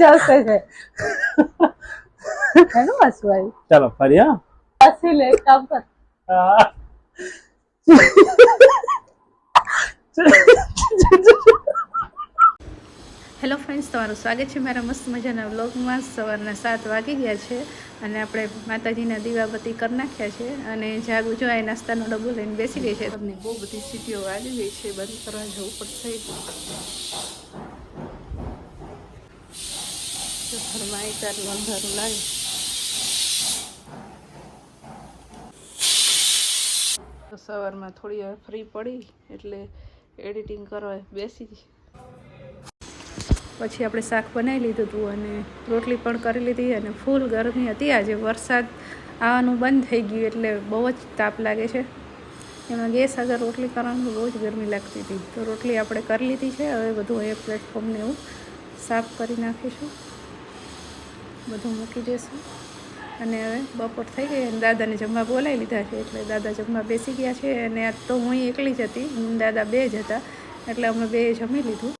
જ હસે છે એનું હસવું આવ્યું. ચાલો ફરી હા? હસી લે કામ કર. હેલો ફ્રેન્ડ્સ તમારું સ્વાગત છે મારા મસ્ત મજાના વ્લોગમાં. સવારના સાત વાગી ગયા છે અને આપણે માતાજીના દીવાબત્તી કરી નાખ્યા છે અને જાગુ જો આ નાસ્તાનો ડબ્બો લઈને બેસી ગઈ છે. તમને બહુ બધી સીટીઓ વાગી ગઈ છે બંધ કરવા જવું પડશે જો ઘરમાં એકવાર અંધારું લાગે તો સવારમાં થોડી વાર ફ્રી પડી, એટલે એડિટિંગ કરવા બેસી પછી આપણે શાક બનાવી લીધું હતું અને રોટલી પણ કરી લીધી અને ફૂલ ગરમી હતી. આજે વરસાદ આવવાનું બંધ થઈ ગયું એટલે બહુ જ તાપ લાગે છે. એમાં ગેસ આગળ રોટલી કરવાનું બહુ જ ગરમી લાગતી હતી. તો રોટલી આપણે કરી લીધી છે. હવે બધું એ પ્લેટફોર્મને એવું સાફ કરી નાખીશું. બધું મૂકી દઈશું અને હવે બપોર થઈ ગઈ અને દાદાને જમવા બોલાવી લીધા છે એટલે દાદા જમવા બેસી ગયા છે અને આજ તો હું એકલી જ હતી દાદા બે જ હતા એટલે અમે બે જમી લીધું.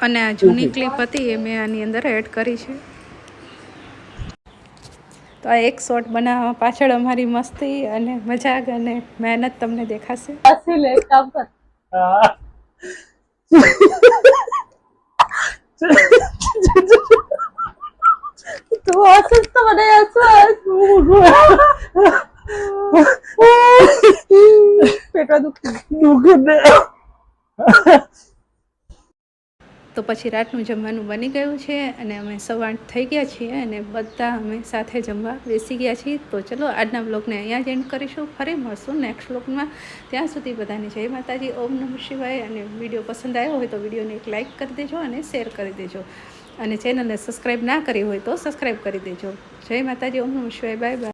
અને આ જૂની ક્લિપ હતી એ મેં આની અંદર એડ કરી છે. તો આ એક શોટ બનાવવા પાછળ અમારી મસ્તી અને મજાક અને મહેનત તમને દેખાશે. કામ કર. દુખી દુઃખ તો પછી રાતનું જમવાનું બની ગયું છે અને અમે સવાર થઈ ગયા છીએ અને બધા અમે સાથે જમવા બેસી ગયા છીએ. તો ચલો આજના બ્લોગને અહીંયા જ એન્ડ કરીશું. ફરી મળશું નેક્સ્ટ બ્લોગમાં ત્યાં સુધી બધાને જય માતાજી. ઓમ નમઃ શિવાય. અને વીડિયો પસંદ આવ્યો હોય તો વિડીયોને એક લાઇક કરી દેજો અને શેર કરી દેજો. અને ચેનલને સબસ્ક્રાઈબ ના કરી હોય તો સબસ્ક્રાઈબ કરી દેજો. જય માતાજી ઓમ નમઃ શિવાય બાય બાય.